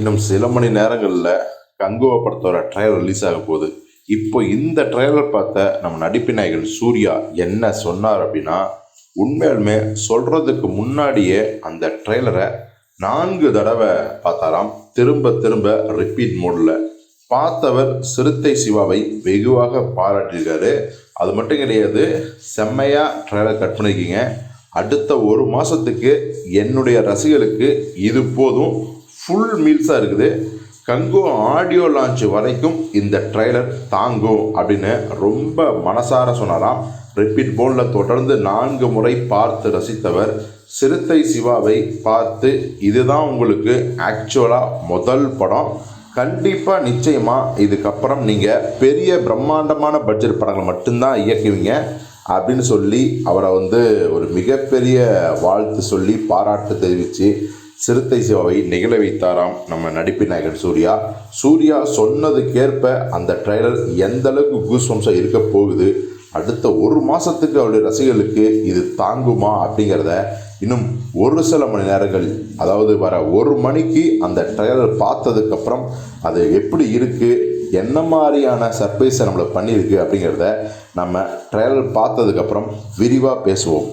இன்னும் சில மணி நேரங்களில் கங்குவா படத்தோட ட்ரைலர் ரிலீஸ் ஆக போகுது. இப்போ இந்த ட்ரைலர் பார்த்த நம்ம நடிப்பு நாயகன் சூர்யா என்ன சொன்னார் அப்படின்னா உண்மையாலுமே சொல்கிறதுக்கு முன்னாடியே அந்த ட்ரெய்லரை நான்கு தடவை பார்த்தாராம். திரும்ப திரும்ப ரிப்பீட் மோடில் பார்த்தவர் சிறுத்தை சிவாவை வெகுவாக பாராட்டியிருக்காரு. அது மட்டும் கிடையாது செம்மையாக ட்ரெய்லர் கட் பண்ணியிருக்கீங்க. அடுத்த ஒரு மாதத்துக்கு என்னுடைய ரசிகர்களுக்கு இது போதும். ஃபுல் மீல்ஸாக இருக்குது. கங்கோ ஆடியோ லான்ச் வரைக்கும் இந்த ட்ரெய்லர் தாங்கும் அப்படின்னு ரொம்ப மனசார சொன்னாராம். ரிப்பீட் போனில் தொடர்ந்து நான்கு முறை பார்த்து ரசித்தவர் சிறுத்தை சிவாவை பார்த்து இதுதான் உங்களுக்கு ஆக்சுவலாக முதல் படம். கண்டிப்பாக நிச்சயமாக இதுக்கப்புறம் நீங்கள் பெரிய பிரம்மாண்டமான பட்ஜெட் படங்களை மட்டும்தான் இயக்குவீங்க அப்படின்னு சொல்லி அவரை வந்து ஒரு மிகப்பெரிய வாழ்த்து சொல்லி பாராட்டு தெரிவித்து சிறுத்தை சிவாவை நிகழ வைத்தாராம் நம்ம நடிப்பு நாயகன் சூர்யா. சூர்யா சொன்னதுக்கேற்ப அந்த ட்ரைலர் எந்த அளவுக்கு கூஸ்வம்ஸாக இருக்க போகுது அடுத்த ஒரு மாதத்துக்கு அவருடைய ரசிகர்களுக்கு இது தாங்குமா அப்படிங்கிறத இன்னும் ஒரு சில மணி நேரங்கள் அதாவது வர ஒரு மணிக்கு அந்த ட்ரைலர் பார்த்ததுக்கப்புறம் அது எப்படி இருக்குது என்ன மாதிரியான சர்ப்ரைஸை நம்மளை பண்ணியிருக்கு அப்படிங்கிறத நம்ம ட்ரைலர் பார்த்ததுக்கப்புறம் விரிவாக பேசுவோம்.